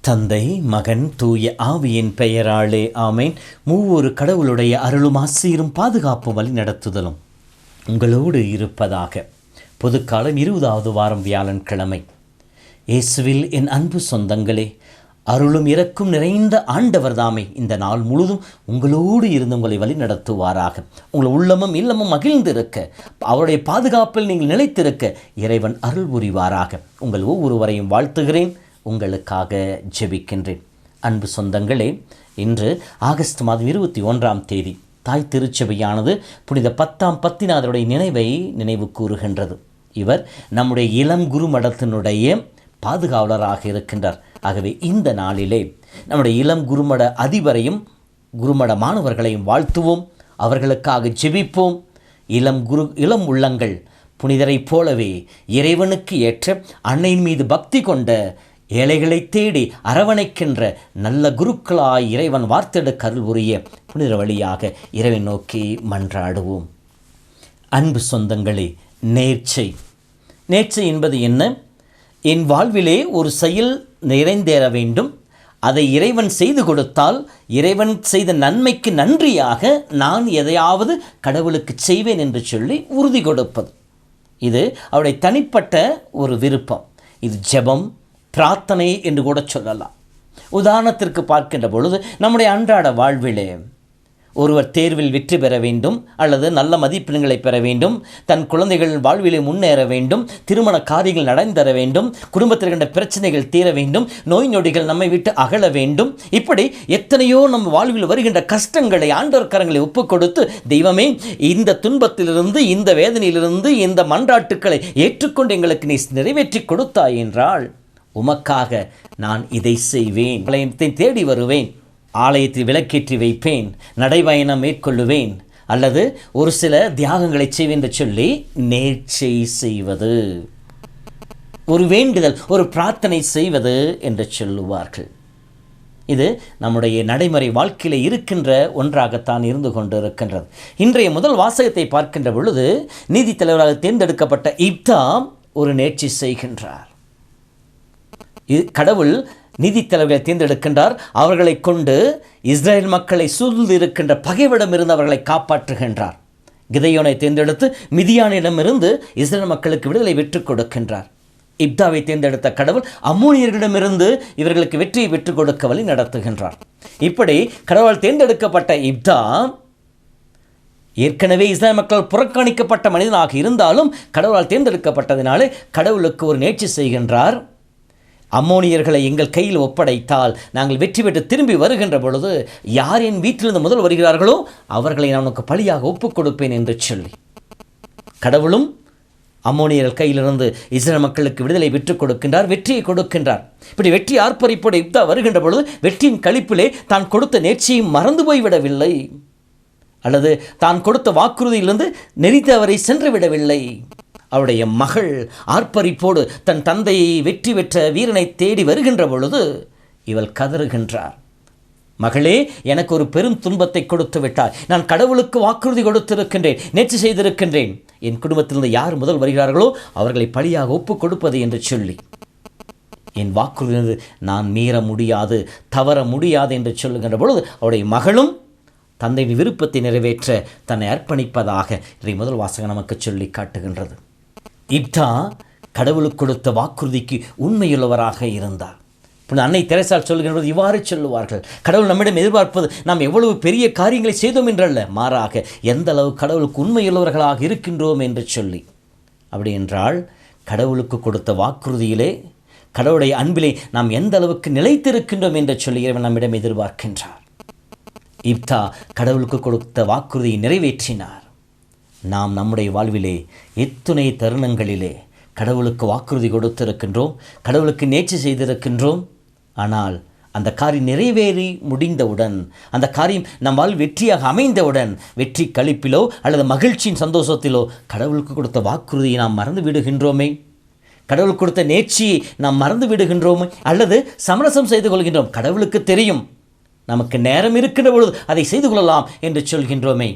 தந்தை மகன் தூய ஆவியின் பெயராலே ஆமேன். மூவொரு கடவுளுடைய அருளும் ஆசீரும் பாதுகாப்பு வழி நடத்துதலும் உங்களோடு இருப்பதாக. பொதுக்காலம் இருபதாவது வாரம் வியாழன்கிழமை. இயேசுவில் என் அன்பு சொந்தங்களே அருளும் இறக்கும் நிறைந்த ஆண்டவர் தாமே இந்த நாள் முழுதும் உங்களோடு இருந்து உங்களை வழி நடத்துவாராக. உங்கள் உள்ளமும் இல்லமும் மகிழ்ந்திருக்க அவருடைய பாதுகாப்பில் நீங்கள் நிலைத்திருக்க இறைவன் அருள் புரிவாராக. உங்கள் ஒவ்வொருவரையும் வாழ்த்துகிறேன் உங்களுக்காக ஜெபிக்கின்றேன். அன்பு சொந்தங்களே இன்று ஆகஸ்ட் மாதம் இருபத்தி ஒன்றாம் தேதி தாய் திருச்சபையானது புனித பத்தாம் பத்திநாதருடைய நினைவை நினைவு கூறுகின்றது இவர் நம்முடைய இளம் குருமடத்தினுடைய பாதுகாவலராக இருக்கின்றார். ஆகவே இந்த நாளிலே நம்முடைய இளம் குருமட அதிபரையும் குருமட மாணவர்களையும் வாழ்த்துவோம். அவர்களுக்காக ஜெபிப்போம். இளம் குரு இளம் உள்ளங்கள் புனிதரைப் போலவே இறைவனுக்கு ஏற்ற அன்னையின் மீது பக்தி கொண்ட ஏழைகளை தேடி அரவணைக்கின்ற நல்ல குருக்களாய் இறைவன் வார்த்தெடுக்க அருள் உரிய புனித வழியாக இறைவை நோக்கி மன்றாடுவோம். அன்பு சொந்தங்களே நேர்ச்சை. நேர்ச்சை என்பது என்ன? என் வாழ்விலே ஒரு செயல் நிறைந்தேற வேண்டும். அதை இறைவன் செய்து கொடுத்தால் இறைவன் செய்த நன்மைக்கு நன்றியாக நான் எதையாவது கடவுளுக்கு செய்வேன் என்று சொல்லி உறுதி கொடுப்பது. இது அவருடைய தனிப்பட்ட ஒரு விருப்பம். இது ஜெபம் பிரார்த்தனை என்று கூட சொல்லலாம். உதாரணத்திற்கு பார்க்கின்ற பொழுது நம்முடைய அன்றாட வாழ்விலே ஒருவர் தேர்வில் வெற்றி பெற வேண்டும் அல்லது நல்ல மதிப்பெண்களை பெற வேண்டும் தன் குழந்தைகள் வாழ்விலே முன்னேற வேண்டும் திருமண காரியங்கள் நடந்தர வேண்டும் குடும்பத்தில் இருக்கின்ற பிரச்சனைகள் தீர வேண்டும் நோய் நொடிகள் நம்மை விட்டு அகல வேண்டும் இப்படி எத்தனையோ நம் வாழ்வில் வருகின்ற கஷ்டங்களை ஆண்டவர் கரங்களை ஒப்பு கொடுத்து தெய்வமே இந்த துன்பத்திலிருந்து இந்த வேதனையிலிருந்து இந்த மன்றாட்டுக்களை ஏற்றுக்கொண்டு எங்களுக்கு நீ நிறைவேற்றி கொடுத்தாய் என்றால் உமக்காக நான் இதை செய்வேன். ஆலயத்தை தேடி வருவேன். ஆலயத்தில் விளக்கேற்றி வைப்பேன். நடைபயணம் மேற்கொள்ளுவேன். அல்லது ஒரு சில தியாகங்களை செய்வேன் என்று சொல்லி நேர்ச்சை செய்வது. ஒரு வேண்டுதல் ஒரு பிரார்த்தனை செய்வது என்று சொல்லுவார்கள். இது நம்முடைய நடைமுறை வாழ்க்கையில் இருக்கின்ற ஒன்றாகத்தான் இருந்து கொண்டு இருக்கின்றது இன்றைய முதல் வாசகத்தை பார்க்கின்ற பொழுது நீதித் தலைவராக தேர்ந்தெடுக்கப்பட்ட இப்தாம் ஒரு நேர்ச்சி செய்கின்றார். இது கடவுள் நீதித் தலைவர்களை தேர்ந்தெடுக்கின்றார். அவர்களை கொண்டு இஸ்ரேல் மக்களை சூழ்ந்து இருக்கின்ற பகைவிடமிருந்து அவர்களை காப்பாற்றுகின்றார். கிதையோனை தேர்ந்தெடுத்து மிதியானிடமிருந்து இஸ்ரேல் மக்களுக்கு விடுதலை பெற்றுக் கொடுக்கின்றார். இப்தாவை தேர்ந்தெடுத்த கடவுள் அம்மூனியர்களிடமிருந்து இவர்களுக்கு வெற்றியை பெற்றுக் கொடுக்க வழி நடத்துகின்றார். இப்படி கடவுள் தேர்ந்தெடுக்கப்பட்ட இப்தா ஏற்கனவே இஸ்லாமிய மக்கள் புறக்கணிக்கப்பட்ட மனிதனாக இருந்தாலும் கடவுளால் தேர்ந்தெடுக்கப்பட்டதினாலே கடவுளுக்கு ஒரு நேர்ச்சி செய்கின்றார். அம்மோனியர்களை எங்கள் கையில் ஒப்படைத்தால் நாங்கள் வெற்றி பெற்று திரும்பி வருகின்ற பொழுது யார் என் வீட்டிலிருந்து முதல் வருகிறார்களோ அவர்களை நான் உனக்கு பலியாக ஒப்புக் கொடுப்பேன் என்று சொல்லி. கடவுளும் அம்மோனியர்கள் கையிலிருந்து இஸ்ரேல் மக்களுக்கு விடுதலை பெற்றுக் கொடுக்கின்றார் வெற்றியை கொடுக்கின்றார். இப்படி வெற்றி ஆர்ப்பரிப்போடு யுத்தா வருகின்ற பொழுது வெற்றியின் கழிப்பிலே தான் கொடுத்த நேர்ச்சியை மறந்து போய்விடவில்லை. அல்லது தான் கொடுத்த வாக்குறுதியிலிருந்து நெறித்தவரை சென்று விடவில்லை அவருடைய மகள் ஆர்ப்பரிப்போடு தன் தந்தையை வெற்றி பெற்ற வீரனை தேடி வருகின்ற பொழுது இவள் கதறுகின்றார். மகளே எனக்கு ஒரு பெரும் துன்பத்தை கொடுத்து விட்டார் நான் கடவுளுக்கு வாக்குறுதி கொடுத்திருக்கின்றேன் நேற்று செய்திருக்கின்றேன். என் குடும்பத்திலிருந்து யார் முதல் வருகிறார்களோ அவர்களை பழியாக ஒப்புக் கொடுப்பது என்று சொல்லி. என் வாக்குறுதி நான் மீற முடியாது தவற முடியாது என்று சொல்லுகின்ற பொழுது அவருடைய மகளும் தந்தையின் விருப்பத்தை நிறைவேற்ற தன்னை அர்ப்பணிப்பதாக இதை முதல் வாசகம் நமக்கு சொல்லி காட்டுகின்றது. இப்டா கடவுளுக்கு கொடுத்த வாக்குறுதிக்கு உண்மையுள்ளவராக இருந்தார். இப்போ அன்னை தெரசால் சொல்கின்றது இவ்வாறு சொல்லுவார்கள். கடவுள் நம்மிடம் எதிர்பார்ப்பது நாம் எவ்வளவு பெரிய காரியங்களை செய்தோம் என்றல்ல. மாறாக எந்த அளவு கடவுளுக்கு உண்மையுள்ளவர்களாக இருக்கின்றோம் என்று சொல்லி. அப்படி என்றால் கடவுளுக்கு கொடுத்த வாக்குறுதியிலே கடவுளுடைய அன்பிலே நாம் எந்த அளவுக்கு நிலைத்திருக்கின்றோம் என்று சொல்லி இறைவன் நம்மிடம் எதிர்பார்க்கின்றார். இப்தா கடவுளுக்கு கொடுத்த வாக்குறுதியை நிறைவேற்றினார். நாம் நம்முடைய வாழ்விலே எத்துணை தருணங்களிலே கடவுளுக்கு வாக்குறுதி கொடுத்திருக்கின்றோம் கடவுளுக்கு நேர்ச்சி செய்திருக்கின்றோம். ஆனால் அந்த காரியம் நிறைவேறி முடிந்தவுடன் அந்த காரியம் நம்மால் வெற்றியாக அமைந்தவுடன் வெற்றி களிப்பிலோ அல்லது மகிழ்ச்சியின் சந்தோஷத்திலோ கடவுளுக்கு கொடுத்த வாக்குறுதியை நாம் மறந்து விடுகின்றோமே? கடவுள் கொடுத்த நேர்ச்சியை நாம் மறந்து விடுகின்றோமே? அல்லது சமரசம் செய்து கொள்கின்றோம்? கடவுளுக்கு தெரியும். நமக்கு நேரம் இருக்கின்ற பொழுது அதை செய்து கொள்ளலாம் என்று சொல்கின்றோமே.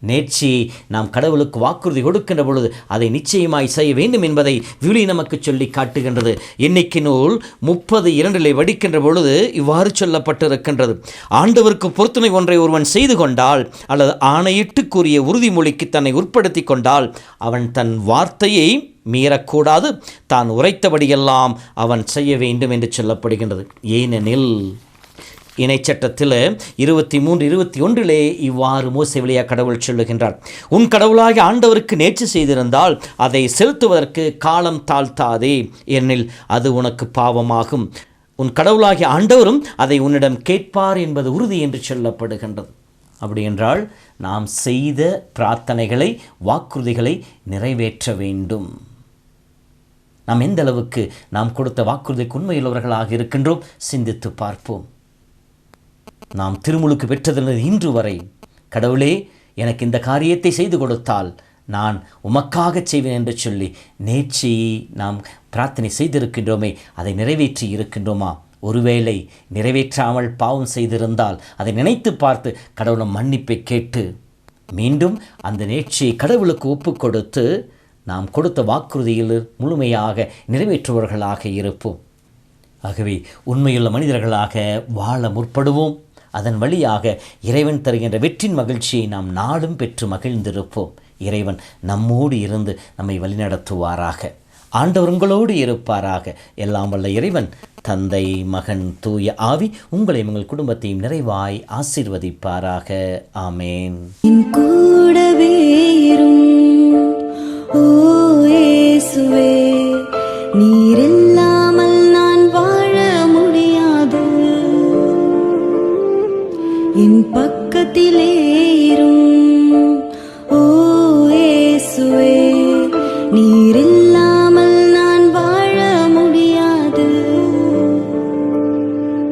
நேர்ச்சியை நாம் கடவுளுக்கு வாக்குறுதி கொடுக்கின்ற பொழுது அதை நிச்சயமாய் செய்ய வேண்டும் என்பதை விழி நமக்கு சொல்லி காட்டுகின்றது. எண்ணிக்கை நூல் முப்பது இரண்டிலே வடிக்கின்ற பொழுது இவ்வாறு சொல்லப்பட்டிருக்கின்றது. ஆண்டவருக்கு பொருத்தனை ஒன்றை ஒருவன் செய்து கொண்டால் அல்லது ஆணையிட்டு கூறிய உறுதிமொழிக்கு தன்னை உட்படுத்தி கொண்டால் அவன் தன் வார்த்தையை மீறக்கூடாது. தான் உரைத்தபடியெல்லாம் அவன் செய்ய வேண்டும் என்று சொல்லப்படுகின்றது. ஏனெனில் இணைச்சட்டத்தில் இருபத்தி மூன்று இருபத்தி ஒன்றிலே இவ்வாறு மோசை வழியா கடவுள் சொல்லுகின்றார். உன் கடவுளாகி ஆண்டவருக்கு நேர்ச்சி செய்திருந்தால் அதை செலுத்துவதற்கு காலம் தாழ்த்தாதே. ஏனெனில் அது உனக்கு பாவமாகும். உன் கடவுளாகிய ஆண்டவரும் அதை உன்னிடம் கேட்பார் என்பது உறுதி என்று சொல்லப்படுகின்றது. அப்படி என்றால் நாம் செய்த பிரார்த்தனைகளை வாக்குறுதிகளை நிறைவேற்ற வேண்டும். நாம் எந்த அளவுக்கு நாம் கொடுத்த வாக்குறுதிக்கு உண்மையுள்ளவர்களாக இருக்கின்றோம் சிந்தித்து பார்ப்போம். நாம் திருமுழுக்கு பெற்றதிலிருந்து இன்று வரை. கடவுளே எனக்கு இந்த காரியத்தை செய்து கொடுத்தால் நான் உமக்காகச் செய்வேன் என்று சொல்லி நேற்றையை நாம் பிரார்த்தனை செய்திருக்கின்றோமே அதை நிறைவேற்றி இருக்கின்றோமா? ஒருவேளை நிறைவேற்றாமல் பாவம் செய்திருந்தால் அதை நினைத்து பார்த்து கடவுளும் மன்னிப்பை கேட்டு மீண்டும் அந்த நேர்ச்சியை கடவுளுக்கு ஒப்பு கொடுத்து நாம் கொடுத்த வாக்குறுதியில் முழுமையாக நிறைவேற்றுபவர்களாக இருப்போம். ஆகவே உண்மையுள்ள மனிதர்களாக வாழ முற்படுவோம். அதன் வழியாக இறைவன் தருகின்ற வெற்றின் மகிழ்ச்சியை நாம் நாடும் பெற்று மகிழ்ந்திருப்போம். இறைவன் நம்மோடு இருந்து நம்மை வழிநடத்துவாராக. ஆண்டவர்களோடு இருப்பாராக. எல்லாம் வல்ல இறைவன் தந்தை மகன் தூய ஆவி உங்களையும் உங்கள் குடும்பத்தையும் நிறைவாய் ஆசீர்வதிப்பாராக. ஆமேன். கூடவே ஓ என் பக்கத்திலே இரும்.